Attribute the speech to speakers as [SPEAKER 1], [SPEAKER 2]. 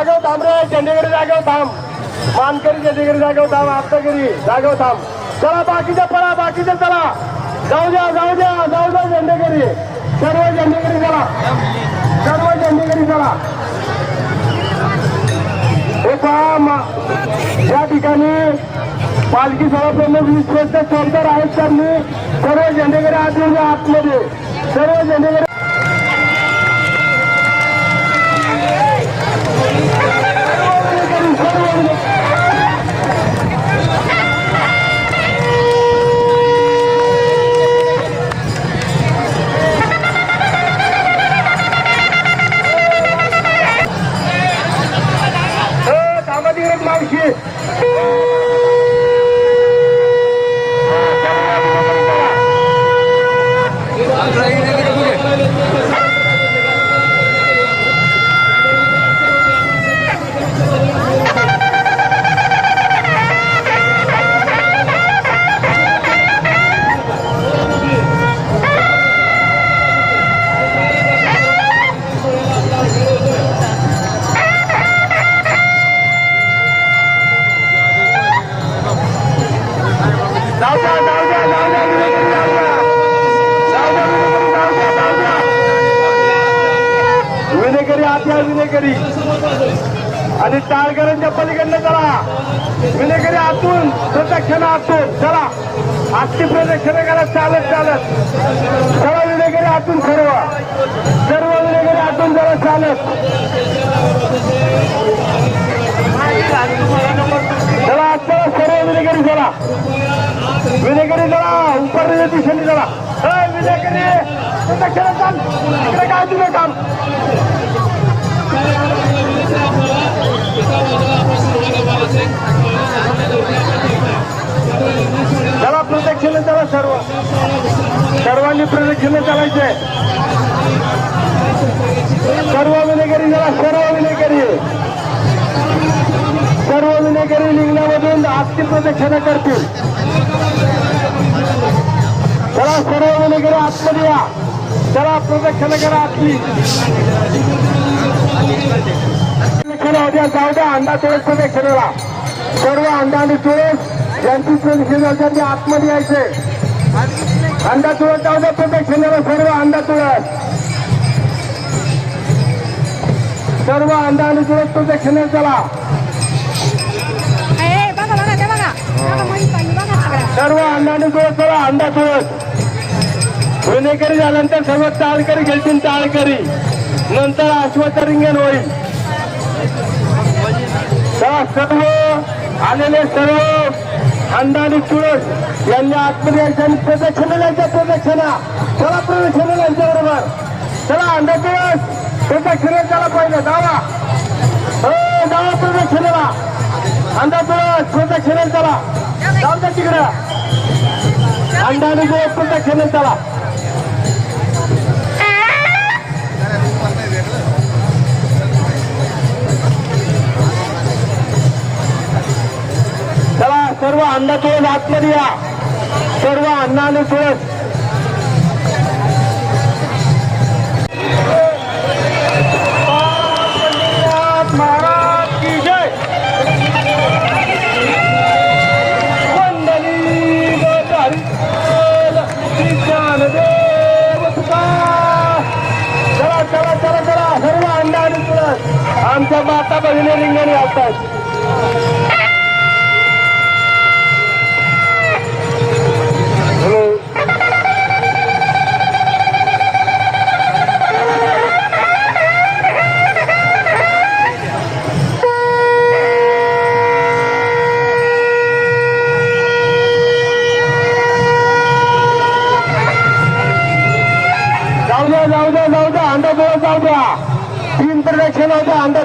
[SPEAKER 1] थांब रे चंदीगड जागव थांब. मानकरी चंदीगड जागव थांब आप्तागिरी जागव थांब. चला बाकीच्या पळा बाकीच्या चला. जाऊ द्या जाऊ द्या जाऊ द्या झेंडेगिरी सर्व झेंडेगिरी चला. सर्व झेंडेगिरी चला. मा- या ठिकाणी पालखी सभा प्रमुख विश्वस्त चौधर आहेत त्यांनी. सर्व झेंडेगिरी आत आतमध्ये सर्व झेंडेगिरी जाऊ द्या जाऊ द्या जाऊ द्या विनेकरी जाऊ द्या जाऊ द्या विनेकरी जाऊ द्या जाऊ द्या आत्या विनेकरी. आणि टाळकरांच्या पलीकडनं चला. विनेकरी आतून प्रदक्षिणा आतून चला. आजची प्रदक्षिणा करा चालत चालत. सर्व विनेकरी आतून सर्व. सर्व विनेकरी आतून जरा चालत. चला आज सर्व विनेकरी चला. विनेकरी जरा उपरच्या दिशेने चला. विनेकरी प्रदक्षिणा चाल. इकडे काय तुझं काम? सर्व. सर्वांनी प्रदक्षिणा चालायचे. सर्व विनेकरी जरा सर्व विनेकरी. सर्व विनेकरी लिंगणामधून आजची प्रदक्षिणा करतील. चला सर्व विनेकरी आतमध्ये या. चला प्रदक्षिणा करा आतली. जाऊ द्या अंडा तुळस प्रदक्षिणेला. सर्व अंडा आणि तुळस यांची प्रदक्षिणा त्यांनी आतमध्ये यायचे. अंडा तुळस जाऊ द्या सर्व अंडा तुळस सर्व अंडा आणि तुळस प्रदक्षिणेला चला.
[SPEAKER 2] ते
[SPEAKER 1] सर्व अंडाने तुळस चला अंडा तुळस गुन्हेगारी झाल्यानंतर सर्व टाळकरी घेतील टाळकरी नंतर अश्वथ रिंगण होईल सर्व आलेले सर्व अंडा तुळस यांनी आतमध्ये यायचं आणि प्रदक्षिणा जायच्या प्रदक्षिणा चला प्रदक्षिणा यांच्या बरोबर. चला अंडा तुळस प्रदक्षिणा चला पहिले दावा. हो जावा प्रदक्षिणेला अंडा तुळस प्रदक्षिणा चला. जाऊ द्या तिकडे. अंडा आणि तुळस प्रदक्षिणा चला. सर्व तुळस आतमध्ये या. सर्व अण्णा आणि तुळस चला चला चला सर्व अंडा आणि तुळस आमच्या माता भगिनी रिंगणी असतात होत्या तुळस तीन प्रदक्षिणा होत्या अंडा